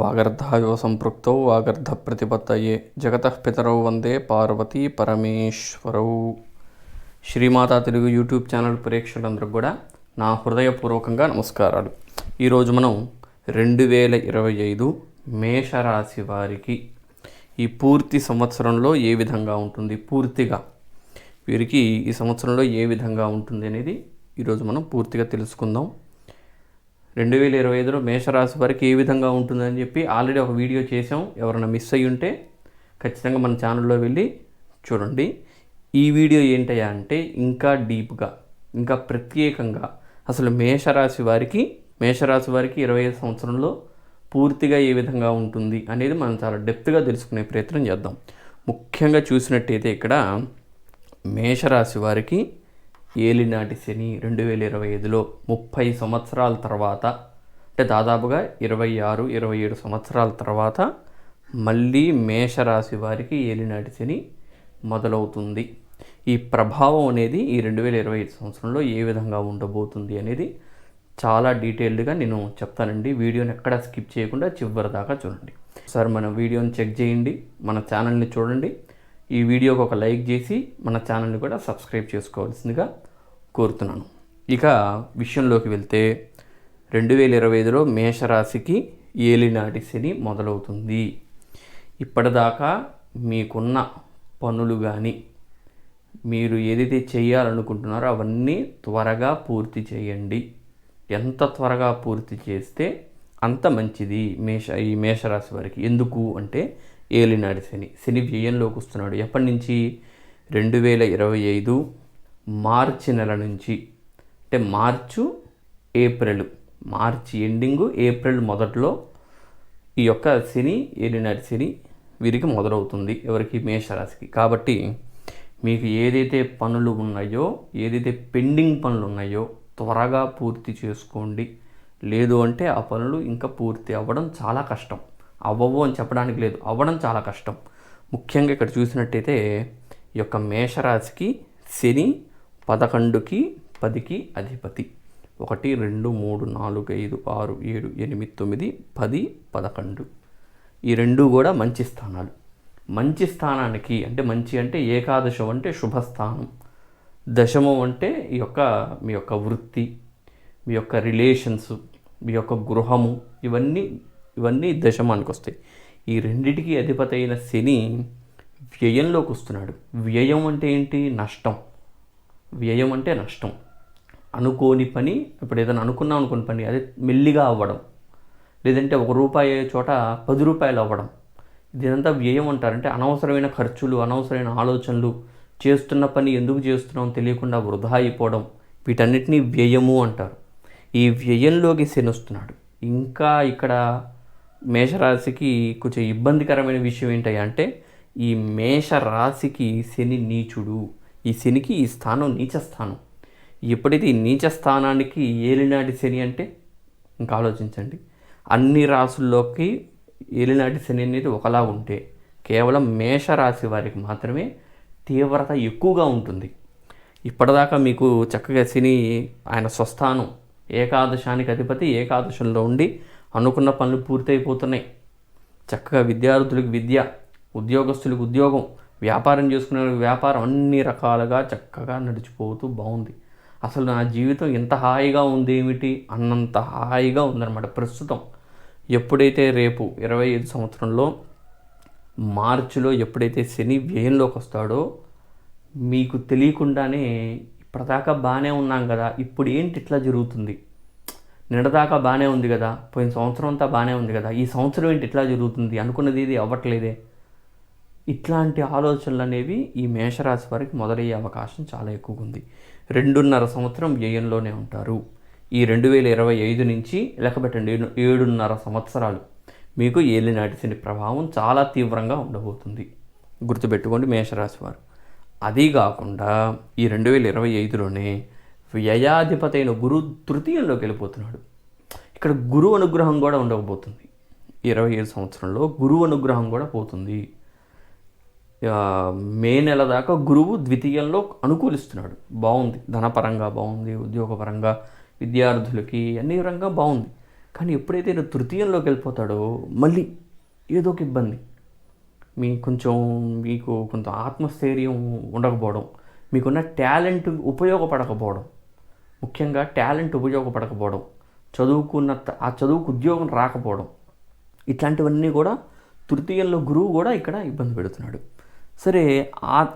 వాగర్ధాయో సంపృక్తౌ వాగర్ధ ప్రతిపత్తయే జగత పితరౌ వందే పార్వతీ పరమేశ్వరౌ శ్రీమాతా తెలుగు యూట్యూబ్ ఛానల్ ప్రేక్షకులందరికీ కూడా నా హృదయపూర్వకంగా నమస్కారాలు. ఈరోజు మనం రెండు వేల ఇరవై ఐదు మేషరాశి వారికి ఈ పూర్తి సంవత్సరంలో ఏ విధంగా ఉంటుంది? పూర్తిగా వీరికి ఈ సంవత్సరంలో ఏ విధంగా ఉంటుంది అనేది ఈరోజు మనం పూర్తిగా తెలుసుకుందాం. రెండు వేల ఇరవై ఐదులో మేషరాశి వారికి ఏ విధంగా ఉంటుందని చెప్పి ఆల్రెడీ ఒక వీడియో చేసాం ఎవరైనా మిస్ అయ్యి ఉంటే ఖచ్చితంగా మన ఛానల్లో వెళ్ళి చూడండి. ఈ వీడియో ఏంటయ్యా అంటే ఇంకా డీప్గా ఇంకా ప్రత్యేకంగా అసలు మేషరాశి వారికి మేషరాశి వారికి ఇరవై ఐదు సంవత్సరంలో పూర్తిగా ఏ విధంగా ఉంటుంది అనేది మనం చాలా డెప్త్గా తెలుసుకునే ప్రయత్నం చేద్దాం. ముఖ్యంగా చూసినట్టయితే ఇక్కడ మేషరాశి వారికి ఏలినాటి శని రెండు వేల ఇరవై ఐదులో ముప్పై సంవత్సరాల తర్వాత అంటే దాదాపుగా ఇరవై ఆరు ఇరవై ఏడు సంవత్సరాల తర్వాత మళ్ళీ మేషరాశి వారికి ఏలినాటి శని మొదలవుతుంది. ఈ ప్రభావం అనేది ఈ రెండు వేల ఇరవై ఐదు సంవత్సరంలో ఏ విధంగా ఉండబోతుంది అనేది చాలా డీటెయిల్డ్గా నేను చెప్తానండి. వీడియోని ఎక్కడ స్కిప్ చేయకుండా చివరి దాకా చూడండి. సార్ మన వీడియోని చెక్ చేయండి మన ఛానల్ని చూడండి. ఈ వీడియోకి ఒక లైక్ చేసి మన ఛానల్ని కూడా సబ్స్క్రైబ్ చేసుకోవాల్సిందిగా కోరుతున్నాను. ఇక విషయంలోకి వెళ్తే రెండు వేల ఇరవై ఐదులో మేషరాశికి ఏలినాటి శని మొదలవుతుంది. ఇప్పటిదాకా మీకున్న పనులు కానీ మీరు ఏదైతే చేయాలనుకుంటున్నారో అవన్నీ త్వరగా పూర్తి చేయండి. ఎంత త్వరగా పూర్తి చేస్తే అంత మంచిది మేష ఈ మేషరాశి వారికి. ఎందుకు అంటే ఏలినాడి శని శని వ్యయంలోకి వస్తున్నాడు. ఎప్పటి నుంచి? రెండు వేల ఇరవై ఐదు మార్చి నెల నుంచి. అంటే March April. March ending April మొదట్లో ఈ యొక్క శని ఏలినాటి శని వీరికి మొదలవుతుంది. ఎవరికి? మేషరాశికి. కాబట్టి మీకు ఏదైతే పనులు ఉన్నాయో ఏదైతే పెండింగ్ పనులు ఉన్నాయో త్వరగా పూర్తి చేసుకోండి. లేదు అంటే ఆ పనులు ఇంకా పూర్తి అవ్వడం చాలా కష్టం. అవ్వవు అని చెప్పడానికి లేదు. అవ్వడం చాలా కష్టం. ముఖ్యంగా ఇక్కడ చూసినట్టయితే ఈ యొక్క మేషరాశికి శని పదకొండుకి పదికి అధిపతి. ఒకటి రెండు మూడు నాలుగు ఐదు ఆరు ఏడు ఎనిమిది తొమ్మిది పది పదకొండు. ఈ రెండు కూడా మంచి స్థానాలు. మంచి స్థానానికి అంటే మంచి అంటే ఏకాదశం అంటే శుభస్థానం. దశమం అంటే ఈ యొక్క మీ యొక్క వృత్తి మీ యొక్క రిలేషన్స్ మీ యొక్క గృహము ఇవన్నీ ఇవన్నీ దశమానికి వస్తాయి. ఈ రెండిటికి అధిపతి అయిన శని వ్యయంలోకి వస్తున్నాడు. వ్యయం అంటే ఏంటి? నష్టం. వ్యయం అంటే నష్టం. అనుకోని పని ఇప్పుడు ఏదైనా అనుకున్నాం అనుకోని పని అదే మెల్లిగా అవ్వడం. లేదంటే ఒక రూపాయి చోట పది రూపాయలు అవ్వడం. దీనంతా వ్యయం అంటారంటే అనవసరమైన ఖర్చులు అనవసరమైన ఆలోచనలు. చేస్తున్న పని ఎందుకు చేస్తున్నాం తెలియకుండా వృధా అయిపోవడం. వీటన్నిటినీ వ్యయము అంటారు. ఈ వ్యయంలోకి శని వస్తున్నాడు ఇంకా ఇక్కడ మేషరాశికి కొంచెం ఇబ్బందికరమైన విషయం ఏంటంటే అంటే ఈ మేషరాశికి శని నీచుడు. ఈ శనికి ఈ స్థానం నీచ స్థానం ఎప్పుడైతే ఈ నీచ స్థానానికి ఏలినాటి శని అంటే ఇంకా ఆలోచించండి. అన్ని రాసుల్లోకి ఏలినాటి శని అనేది ఒకలా ఉంటే కేవలం మేషరాశి వారికి మాత్రమే తీవ్రత ఎక్కువగా ఉంటుంది. ఇప్పటిదాకా మీకు చక్కగా శని ఆయన స్వస్థానం ఏకాదశానికి అధిపతి ఏకాదశంలో ఉండి అనుకున్న పనులు పూర్తయిపోతున్నాయి. చక్కగా విద్యార్థులకు విద్య ఉద్యోగస్తులకు ఉద్యోగం వ్యాపారం చేసుకునే వాళ్ళకి వ్యాపారం అన్ని రకాలుగా చక్కగా నడిచిపోతూ బాగుంది. అసలు నా జీవితం ఎంత హాయిగా ఉంది ఏమిటి అన్నంత హాయిగా ఉందన్నమాట ప్రస్తుతం. ఎప్పుడైతే రేపు ఇరవై ఐదు సంవత్సరంలో మార్చిలో ఎప్పుడైతే శని వ్యయంలోకి వస్తాడో మీకు తెలియకుండానే ఇప్పటిదాకా బాగానే ఉన్నాం కదా ఇప్పుడు ఏంటి ఇట్లా జరుగుతుంది? నిన్నదాకా బాగానే ఉంది కదా పోయిన సంవత్సరం అంతా బాగానే ఉంది కదా ఈ సంవత్సరం ఏంటి ఇట్లా జరుగుతుంది అనుకున్నది ఇది అవ్వట్లేదే? ఇట్లాంటి ఆలోచనలు అనేవి ఈ మేషరాశి వారికి మొదలయ్యే అవకాశం చాలా ఎక్కువగా ఉంది రెండున్నర సంవత్సరం వ్యయంలోనే ఉంటారు. ఈ రెండు వేల ఇరవై ఐదు నుంచి లెక్కబెట్టండి ఏడు ఏడున్నర సంవత్సరాలు. మీకు ఏలినాటి శని ప్రభావం చాలా తీవ్రంగా ఉండబోతుంది. గుర్తుపెట్టుకోండి మేషరాశి వారు. అది కాకుండా ఈ రెండు వేల ఇరవై ఐదులోనే వ్యయాధిపతి అయిన గురు తృతీయంలోకి వెళ్ళిపోతున్నాడు. ఇక్కడ గురువు అనుగ్రహం కూడా ఉండకపోతుంది ఇరవై ఐదు సంవత్సరంలో గురువు అనుగ్రహం కూడా పోతుంది. మే నెల దాకా గురువు ద్వితీయంలో అనుకూలిస్తున్నాడు. బాగుంది. ధనపరంగా బాగుంది ఉద్యోగపరంగా విద్యార్థులకి అన్ని రంగా బాగుంది. కానీ ఎప్పుడైతే నేను తృతీయంలోకి వెళ్ళిపోతాడో మళ్ళీ ఏదో ఒక ఇబ్బంది. మీ కొంచెం మీకు కొంత ఆత్మస్థైర్యం ఉండకపోవడం మీకున్న టాలెంట్ ఉపయోగపడకపోవడం ముఖ్యంగా టాలెంట్ ఉపయోగపడకపోవడం చదువుకున్న త- ఆ చదువుకు ఉద్యోగం రాకపోవడం ఇట్లాంటివన్నీ కూడా తృతీయంలో గురువు కూడా ఇక్కడ ఇబ్బంది పెడుతున్నాడు. సరే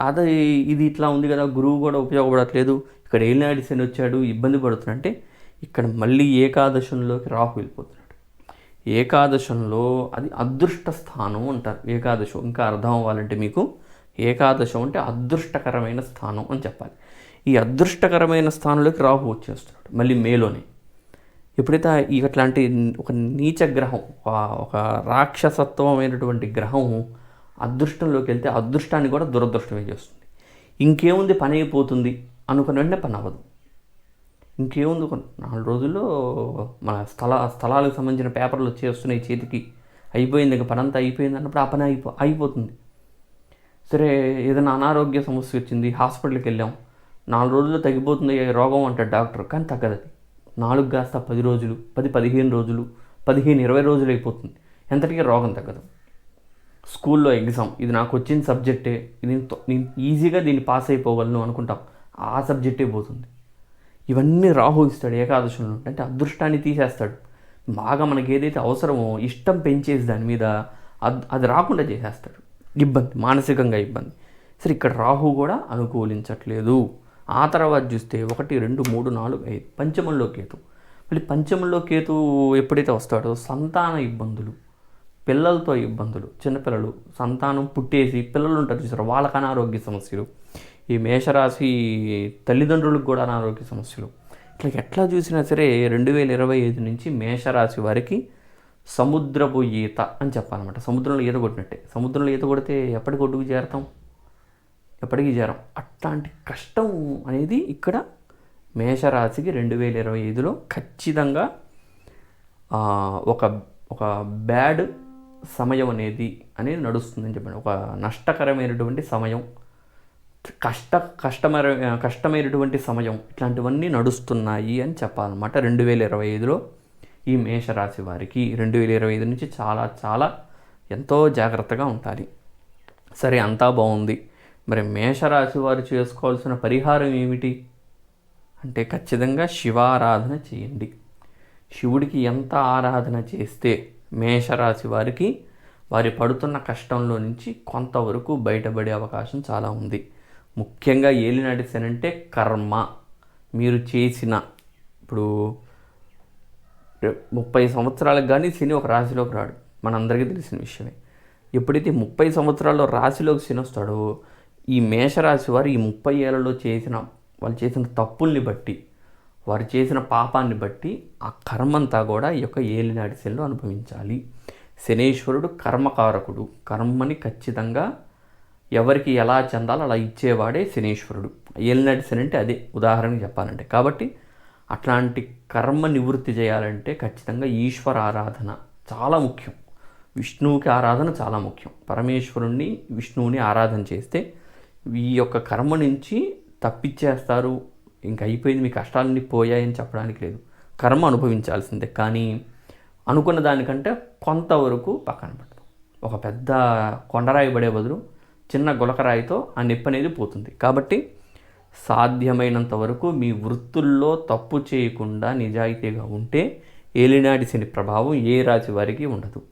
అది ఇది ఇట్లా ఉంది కదా గురువు కూడా ఉపయోగపడట్లేదు ఇక్కడ ఏలినాడిసన్ వచ్చాడు ఇబ్బంది పడుతున్నాడంటే ఇక్కడ మళ్ళీ ఏకాదశంలోకి రాహు వెళ్ళిపోతున్నాడు. ఏకాదశంలో అది అదృష్ట స్థానం అంటారు. ఏకాదశం ఇంకా అర్థం అవ్వాలంటే మీకు ఏకాదశం అంటే అదృష్టకరమైన స్థానం అని చెప్పాలి. ఈ అదృష్టకరమైన స్థానంలోకి రాహు వచ్చేస్తున్నాడు మళ్ళీ మేలోనే. ఎప్పుడైతే ఇట్లాంటి అట్లాంటి ఒక నీచ గ్రహం ఒక రాక్షసత్వమైనటువంటి గ్రహం అదృష్టంలోకి వెళ్తే అదృష్టాన్ని కూడా దురదృష్టమే చేస్తుంది. ఇంకేముంది పని అయిపోతుంది అనుకున్న వెంటనే పని అవ్వదు. ఇంకేముంది ఒక నాలుగు రోజుల్లో మన స్థల స్థలాలకు సంబంధించిన పేపర్లు వచ్చేస్తున్నాయి చేతికి. అయిపోయింది ఇంకా పని అంతా అయిపోయింది అన్నప్పుడు ఆ పని అయిపో అయిపోతుంది. సరే ఏదైనా అనారోగ్య సమస్య వచ్చింది హాస్పిటల్కి వెళ్ళాం. నాలుగు రోజుల్లో తగ్గిపోతుంది రోగం అంటాడు డాక్టర్ కానీ తగ్గదు అది నాలుగు కాస్త పది రోజులు పది పదిహేను రోజులు పదిహేను ఇరవై రోజులు అయిపోతుంది. ఎంతటికీ రోగం తగ్గదు. స్కూల్లో ఎగ్జామ్. ఇది నాకు వచ్చిన సబ్జెక్టే. ఇది నేను ఈజీగా దీన్ని పాస్ అయిపోగలను అనుకుంటాం. ఆ సబ్జెక్టే పోతుంది. ఇవన్నీ రాహు ఇస్తాడు ఏకాదశంలో అంటే అదృష్టాన్ని తీసేస్తాడు. బాగా మనకి ఏదైతే అవసరమో ఇష్టం పెంచేసి దాని మీద అది రాకుండా చేసేస్తాడు. ఇబ్బంది మానసికంగా ఇబ్బంది. సరే ఇక్కడ రాహు కూడా అనుకూలించట్లేదు. ఆ తర్వాత చూస్తే ఒకటి రెండు మూడు నాలుగు ఐదు పంచమంలో కేతు. మళ్ళీ పంచమంలో కేతు ఎప్పుడైతే వస్తాడో సంతాన ఇబ్బందులు. పిల్లలతో ఇబ్బందులు చిన్నపిల్లలు సంతానం పుట్టేసి పిల్లలు ఉంటారు చూసారు? వాళ్ళకి అనారోగ్య సమస్యలు. ఈ మేషరాశి తల్లిదండ్రులకు కూడా అనారోగ్య సమస్యలు. ఇట్లా ఎట్లా చూసినా సరే రెండు వేల ఇరవై ఐదు నుంచి మేషరాశి వారికి సముద్రపు ఈత అని చెప్పాలన్నమాట. సముద్రంలో ఈత కొట్టినట్టే. సముద్రంలో ఈత కొడితే ఎప్పటికి ఒడ్డుకు చేరతాం? ఎప్పటికీ చేరం? అట్లాంటి కష్టం అనేది ఇక్కడ మేషరాశికి రెండు వేల ఇరవై ఐదులో ఖచ్చితంగా ఒక ఒక బ్యాడ్ సమయం అనేది అనేది నడుస్తుందని చెప్పండి. ఒక నష్టకరమైనటువంటి సమయం కష్ట కష్టమర కష్టమైనటువంటి సమయం ఇట్లాంటివన్నీ నడుస్తున్నాయి అని చెప్పాలన్నమాట. రెండు వేల ఇరవై ఐదులో ఈ మేషరాశి వారికి రెండు వేల ఇరవై ఐదు నుంచి చాలా చాలా ఎంతో జాగ్రత్తగా ఉండాలి. సరే అంతా బాగుంది. మరి మేషరాశి వారు చేసుకోవాల్సిన పరిహారం ఏమిటి? అంటే ఖచ్చితంగా శివారాధన చేయండి. శివుడికి ఎంత ఆరాధన చేస్తే మేషరాశి వారికి వారి పడుతున్న కష్టంలో నుంచి కొంతవరకు బయటపడే అవకాశం చాలా ఉంది. ముఖ్యంగా ఏలినాటి నడిచానంటే కర్మ. మీరు చేసిన ఇప్పుడు ముప్పై సంవత్సరాలకు కానీ శని ఒక రాశిలోకి రాడు. మనందరికీ తెలిసిన విషయమే. ఎప్పుడైతే ముప్పై సంవత్సరాల్లో రాశిలోకి శని వస్తాడో ఈ మేషరాశి వారు ఈ ముప్పై ఏళ్ళలో చేసిన వాళ్ళు చేసిన తప్పుల్ని బట్టి వారు చేసిన పాపాన్ని బట్టి ఆ కర్మంతా కూడా ఈ యొక్క ఏలినాటి శనిలో అనుభవించాలి. శనేశ్వరుడు కర్మకారకుడు. కర్మని ఖచ్చితంగా ఎవరికి ఎలా చెందాలో అలా ఇచ్చేవాడే శనీశ్వరుడు. ఏలినాటి శని అంటే అదే ఉదాహరణకు చెప్పాలంటే. కాబట్టి అట్లాంటి కర్మ నివృత్తి చేయాలంటే ఖచ్చితంగా ఈశ్వర ఆరాధన చాలా ముఖ్యం. విష్ణువుకి ఆరాధన చాలా ముఖ్యం. పరమేశ్వరుణ్ణి విష్ణువుని ఆరాధన చేస్తే ఈ యొక్క కర్మ నుంచి తప్పించేస్తారు ఇంక అయిపోయింది మీ కష్టాలన్నీ పోయాయని చెప్పడానికి లేదు. కర్మ అనుభవించాల్సిందే కానీ అనుకున్న దానికంటే కొంతవరకు పక్కన పెడతాం ఒక పెద్ద కొండరాయి పడే బదులు చిన్న గులకరాయితో ఆ నొప్పి అనేది పోతుంది. కాబట్టి సాధ్యమైనంత వరకు మీ వృత్తుల్లో తప్పు చేయకుండా నిజాయితీగా ఉంటే ఏలినాటి శని ప్రభావం ఏ రాశి వారికి ఉండదు.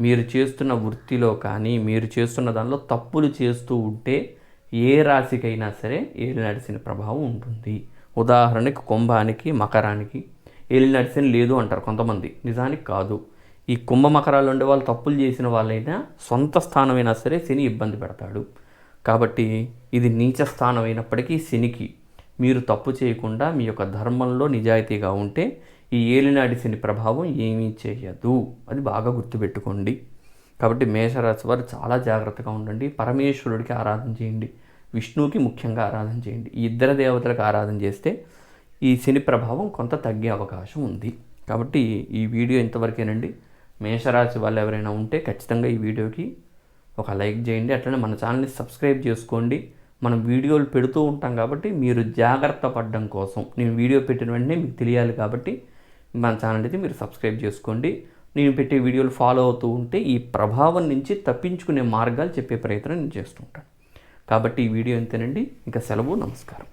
మీరు చేస్తున్న వృత్తిలో కానీ మీరు చేస్తున్న దానిలో తప్పులు చేస్తూ ఉంటే ఏ రాశికైనా సరే ఏలినాటి శని ప్రభావం ఉంటుంది. ఉదాహరణకి కుంభానికి మకరానికి. వెళ్ళి శని లేదు అంటారు కొంతమంది. నిజానికి కాదు. ఈ కుంభ మకరాలు ఉండే వాళ్ళు తప్పులు చేసిన వాళ్ళైనా సొంత స్థానమైనా సరే శని ఇబ్బంది పెడతాడు. కాబట్టి ఇది నీచ స్థానం అయినప్పటికీ శనికి. మీరు తప్పు చేయకుండా మీ యొక్క ధర్మంలో నిజాయితీగా ఉంటే ఈ ఏలినాడి శని ప్రభావం ఏమీ చేయదు. అది బాగా గుర్తుపెట్టుకోండి. కాబట్టి మేషరాశి వారు చాలా జాగ్రత్తగా ఉండండి. పరమేశ్వరుడికి ఆరాధన చేయండి. విష్ణువుకి ముఖ్యంగా ఆరాధన చేయండి. ఈ ఇద్దరు దేవతలకు ఆరాధన చేస్తే ఈ శని ప్రభావం కొంత తగ్గే అవకాశం ఉంది. కాబట్టి ఈ వీడియో ఇంతవరకేనండి. మేషరాశి వాళ్ళు ఎవరైనా ఉంటే ఖచ్చితంగా ఈ వీడియోకి ఒక లైక్ చేయండి. అట్లనే మన ఛానల్ని సబ్స్క్రైబ్ చేసుకోండి. మనం వీడియోలు పెడుతూ ఉంటాం కాబట్టి మీరు జాగ్రత్త పడడం కోసం. నేను వీడియో పెట్టిన వెంటనే మీకు తెలియాలి కాబట్టి మన ఛానల్ అయితే మీరు సబ్స్క్రైబ్ చేసుకోండి. నేను పెట్టే వీడియోలు ఫాలో అవుతూ ఉంటే ఈ ప్రభావం నుంచి తప్పించుకునే మార్గాలు చెప్పే ప్రయత్నం నేను చేస్తుంటాను కాబట్టి ఈ వీడియో అంతేనండి ఇంకా సెలవు నమస్కారం.